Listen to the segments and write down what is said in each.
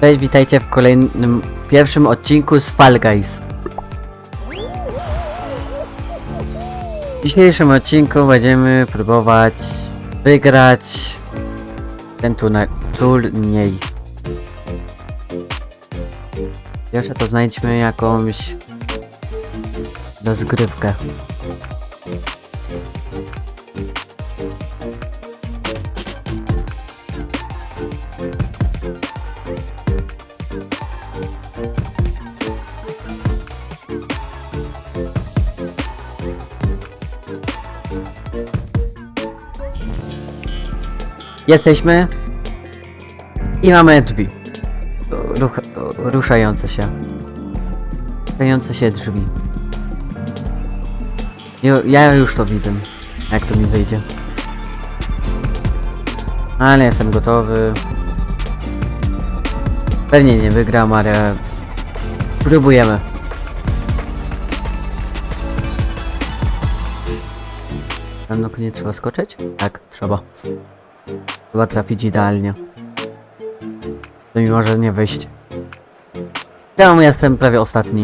Cześć, witajcie w kolejnym, pierwszym odcinku z Fall Guys. W dzisiejszym odcinku będziemy próbować wygrać ten turniej. Pierwsze to znajdźmy jakąś rozgrywkę. Jesteśmy i mamy drzwi. Ruch, ruszające się. Ruszające się drzwi. Ja już to widzę, jak to mi wyjdzie. Ale jestem gotowy. Pewnie nie wygram, ale próbujemy. Tam nie trzeba skoczyć? Tak, trzeba. Chyba trafić idealnie. To mi może nie wyjść. Temu jestem prawie ostatni.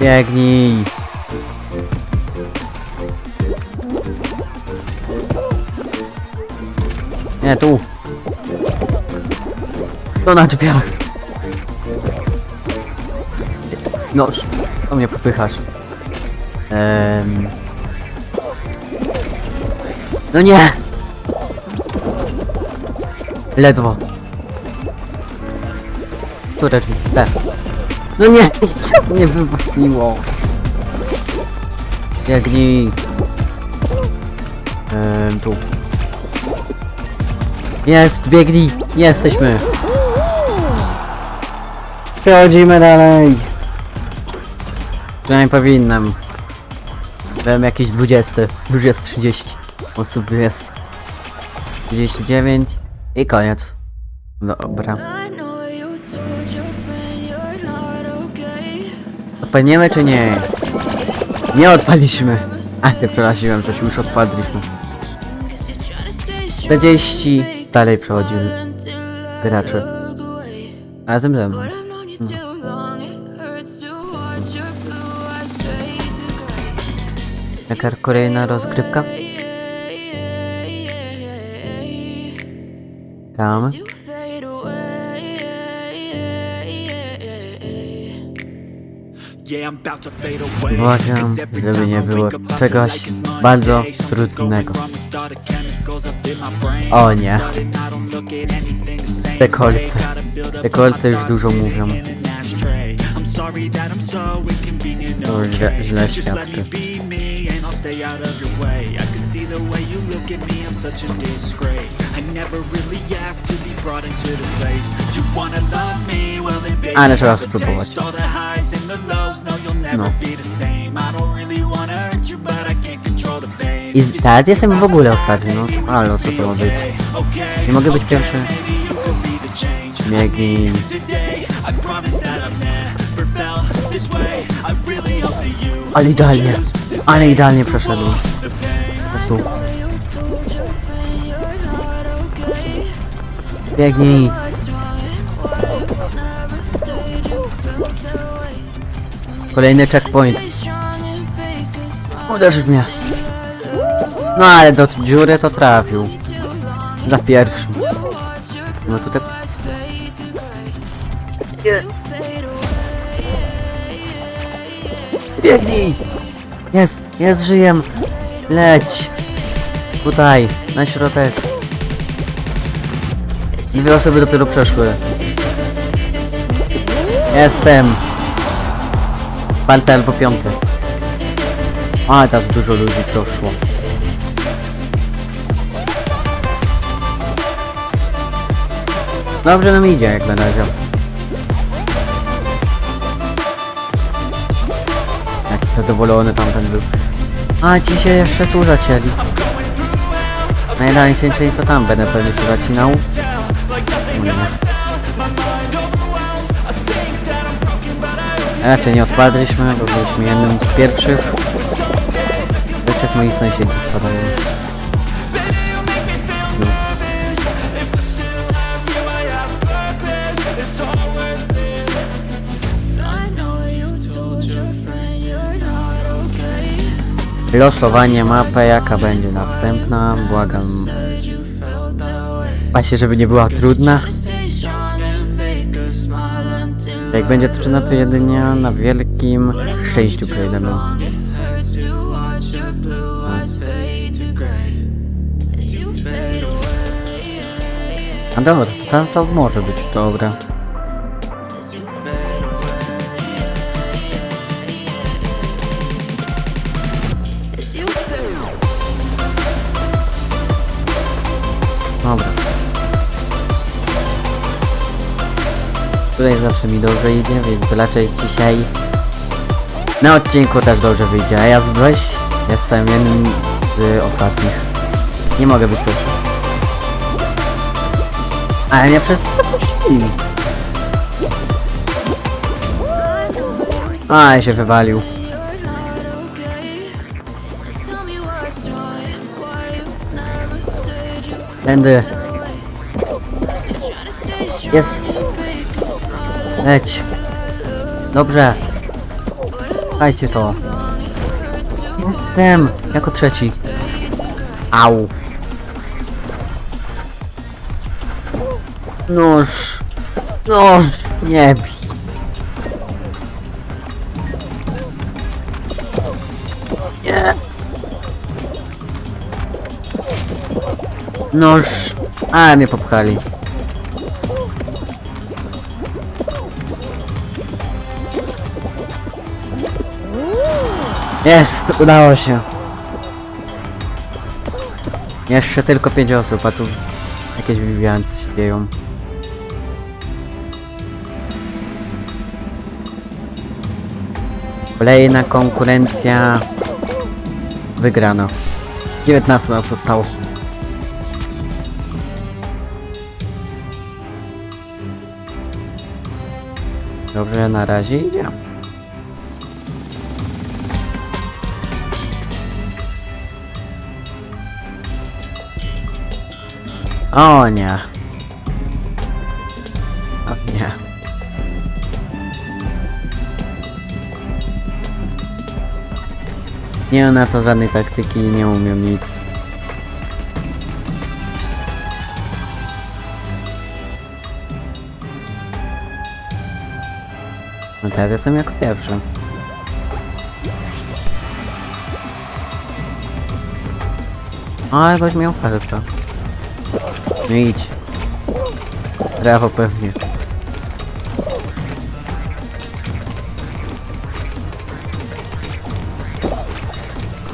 Biegnij! Nie, tu! To na drzwiach! Noż! To mnie popychasz. Ehm... No nie! Ledwo. Które drzwi? Te. No nie! Nie wywaliło. Biegnij. Ehm, tu. Jest, biegnij! Jesteśmy! Przechodzimy dalej! Przynajmniej powinnam. Byłem jakiś 20, 20, 30 osób jest. 39 i koniec. Dobra. Odpalniemy czy nie? Nie odpaliśmy. A się przeraziłem, już odpadliśmy. Guess you're trying to stay strong 40 dalej przechodzimy. Gracze. Razem ze mną. But I've known you away. Błagam, żeby nie było czegoś bardzo trudnego. O nie. Te kolce. Te kolce już dużo mówią. To źle- okay? źle me świadczy. Be me and I'll stay out of your way. I can see the way you look at me, I'm such a disgrace. I never really asked to be brought into this place. You wanna love me, well then baby, Ale trzeba have a spróbować. taste. All the highs and the lows, no you'll never be the same. I don't really wanna hurt you, but I can't control the pain. I teraz jestem w ogóle ostatni, no. Ale co to ma być? Nie mogę być pierwszy. Biegnij. Ale idealnie. Ale idealnie przeszedł. Prostu. Biegnij. Kolejny checkpoint. Uderzył mnie. No ale do dziury to trafił. Za pierwszym. No tutaj... away. Biegnij! Jest, jest, żyjem! Leć! Tutaj, na środek. Dwie osoby dopiero przeszły. Jestem! Czwarty albo piąty. A, teraz dużo ludzi doszło. Dobrze nam idzie jak na razie. Jaki zadowolony tamten był. A ci się jeszcze tu zacięli. Najrańszej to tam będę pewnie się zacinał. Raczej nie odpadliśmy, bo byliśmy jednym z pierwszych. Jeszcze z moich sąsiedzi spadają. Losowanie mapy, jaka będzie następna, błagam. Właśnie, żeby nie była trudna. Jak będzie trudna, to jedynie na wielkim szczęściu przejdziemy. to to away. A dobra, to, to może być dobre. Tutaj zawsze mi dobrze idzie, więc raczej dzisiaj na odcinku też dobrze wyjdzie. A ja z jestem jednym z ostatnich. Nie mogę być pierwszy. Ale mnie to puścili. A, się wywalił. Tędy. Jest. Leć. Dobrze. Dajcie to. Jestem. Jako trzeci. Au. Nóż. Nóż. Nie bij. Nie. Nóż. A, mnie popchali. Jest, udało się. Jeszcze tylko pięć osób, a tu jakieś wywianty się dzieją. Kolejna konkurencja wygrana. 19 nas zostało. Dobrze, na razie idzie. O nie. O nie. Nie mam na to żadnej taktyki, nie umiem nic. No teraz jestem jako pierwszy. O, jakoś miał parę to. No idź. Brawo pewnie.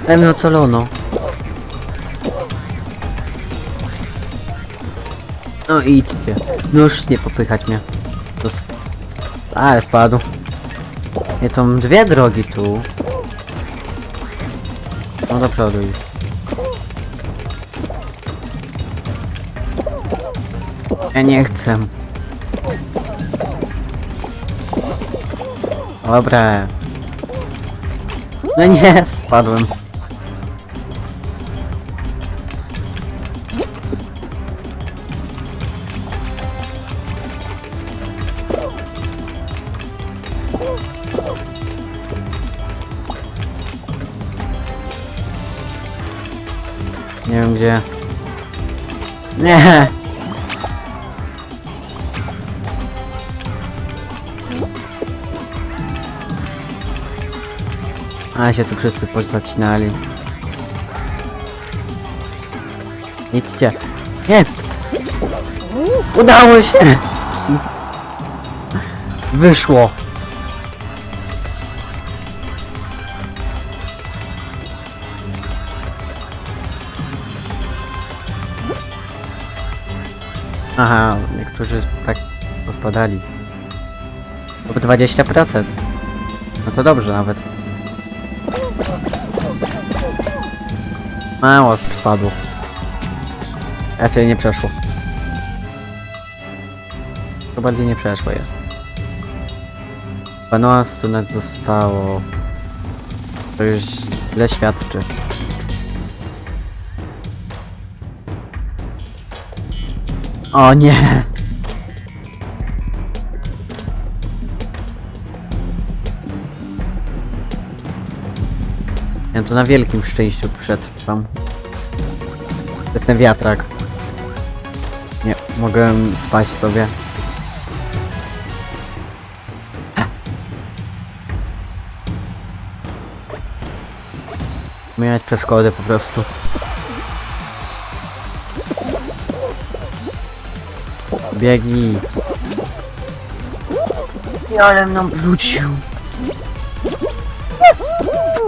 Em, ocalono. No idźcie. No już nie popychać mnie. To s- Ale spadł. Nie, są dwie drogi tu. No do przodu. Ja nie chcę. Dobra. No nie, spadłem. Nie wiem gdzie. Nie. A się tu wszyscy pozacinali. Idźcie. Jest! Udało się! Wyszło! Aha, niektórzy tak odpadali. O 20%. No to dobrze nawet. Mało spadło. Raczej nie przeszło. To bardziej nie przeszło jest. Panoas tu nas zostało. To już źle świadczy. O nie! Ja to na wielkim szczęściu przetrwam. To ten wiatrak. Nie, mogę spać sobie. Mieć przeszkody po prostu. Biegnij. Ale mną rzucił.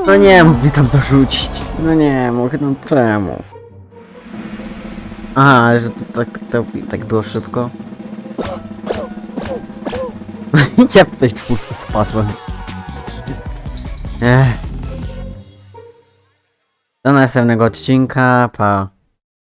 No nie, mógł mi tam dorzucić. No nie, mógł, no czemu? Aha, że to tak, to, tak było szybko. ja w tej czwórce wpadłem. Ech. Do następnego odcinka, pa.